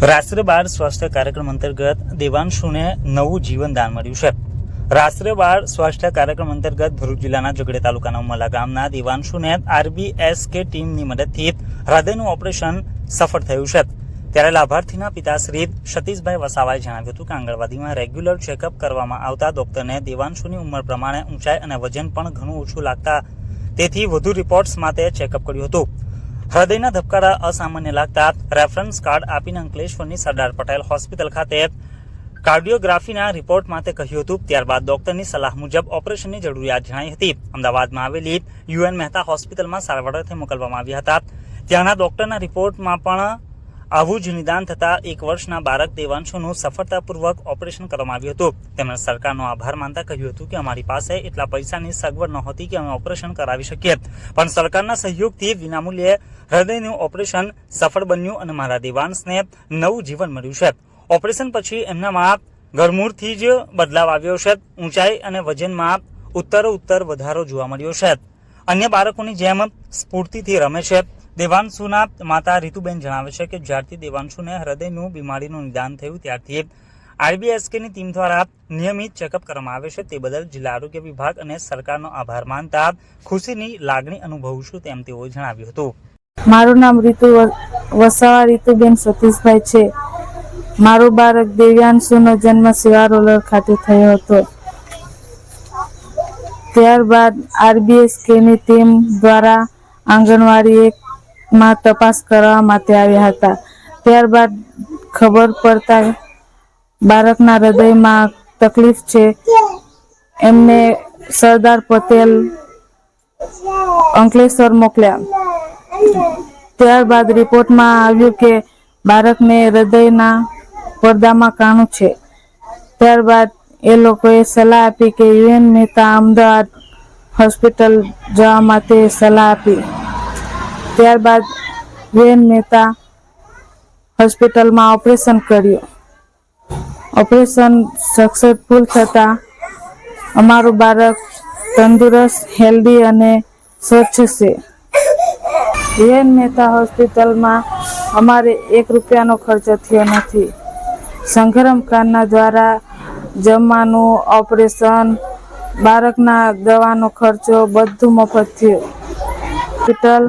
રાષ્ટ્રીય બાળ સ્વાસ્થ્ય કાર્યક્રમ અંતર્ગત દેવાંશુને નવું જીવન દાન મળ્યું છે. રાષ્ટ્રીય બાળ સ્વાસ્થ્ય કાર્યક્રમ અંતર્ગત ભરૂચ જિલ્લાના ઝઘડે તાલુકાના ઉમલા ગામના દેવાંશુને આરબીએસકે ટીમની મદદથી હૃદયનું ઓપરેશન સફળ થયું છે. ત્યારે લાભાર્થીના પિતાશ્રી સતીશભાઈ વસાવાએ જણાવ્યું હતું કે આંગણવાડીમાં રેગ્યુલર ચેકઅપ કરવામાં આવતા ડોક્ટરને દેવાંશુની ઉંમર પ્રમાણે ઊંચાઈ અને વજન પણ ઘણું ઓછું લાગતા તેથી વધુ રિપોર્ટ્સ માટે ચેકઅપ કર્યું હતું. હૃદયના ધબકારા અસામાન્ય લાગતા રેફરન્સ કાર્ડ આપીને અંકલેશ્વરની સરદાર પટેલ હોસ્પિટલ ખાતે કાર્ડિયોગ્રાફીના રિપોર્ટ માટે કહ્યું હતું. ત્યારબાદ ડોક્ટરની સલાહ મુજબ ઓપરેશનની જરૂરિયાત જણાઈ હતી. અમદાવાદમાં આવેલી યુએન મહેતા હોસ્પિટલમાં સારવાર અર્થે મોકલવામાં આવ્યા હતા. ત્યાંના ડોક્ટરના રિપોર્ટમાં પણ આવું જ નિદાન થતાં એક વર્ષના બાળક દેવાંશુનું સફળતાપૂર્વક ઓપરેશન કરવામાં આવ્યું હતું. તેમણે સરકારનો આભાર માનતા કહ્યું હતું કે અમારી પાસે એટલા પૈસાની સગવડ નહોતી કે અમે ઓપરેશન કરાવી શકીએ. પણ સરકારના સહયોગથી વિનામૂલ્યે હૃદયનું ઓપરેશન સફળ બન્યું અને મારા દેવાંશને નવું જીવન મળ્યું છે. ઓપરેશન પછી એમનામાં ઘરમૂળથી જ બદલાવ આવ્યો છે. ઊંચાઈ અને વજનમાં ઉત્તરો ઉત્તર વધારો જોવા મળ્યો છે. અન્ય બાળકોની જેમ સ્ફૂર્તિથી રમે છે. દેવાંશુના માતા રીતુબેન જણાવે છે કે જ્યારથી દેવાંશુને હૃદયનું બીમારીનું નિદાન થયું, ત્યારથી આરબીએસકેની ટીમ દ્વારા નિયમિત ચેકઅપ કરવામાં આવે છે. તે બદલ જિલ્લા આરોગ્ય વિભાગ અને સરકારનો આભાર માનતા ખુશીની લાગણી અનુભવું છું તેમ તેઓએ જણાવ્યું હતું. મારું નામ રીતુ વસાવા રીતુબેન સતીશભાઈ છે. મારો બાળક દેવ્યાંશુનો જન્મ સિવારોલર ખાતે થયો હતો. ત્યારબાદ આરબીએસકેની ટીમ દ્વારા આંગણવાડી એકમાં તપાસ કરવા માટે આવ્યા હતા. ત્યારબાદ ખબર પડતા બાળકના હૃદયમાં તકલીફ છે. એમને સરદાર પટેલ અંકલેશ્વર મોકલ્યા. ત્યારબાદ રિપોર્ટમાં આવ્યું કે બાળકને હૃદયના પડદામાં કાણું છે. ત્યારબાદ એ લોકોએ સલાહ આપી કે યુએન મહેતા અમદાવાદ હોસ્પિટલ જવા માટે સલાહ આપી. ત્યારબાદ વેન મહેતા હોસ્પિટલમાં ઓપરેશન કર્યું. ઓપરેશન સક્સેસફુલ થતાં અમારું બાળક તંદુરસ્ત, હેલ્ધી અને સ્વચ્છ છે. વેન મહેતા હોસ્પિટલમાં અમારે એક રૂપિયાનો ખર્ચો થયો નથી. સંઘરમ ખાનના દ્વારા જમવાનું, ઓપરેશન, બાળકના દવાનો ખર્ચો બધું મફત થયું. હોસ્પિટલ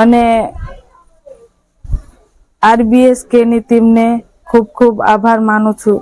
અને આરબીએસ કેની ટીમને ખૂબ ખૂબ આભાર માનું છું.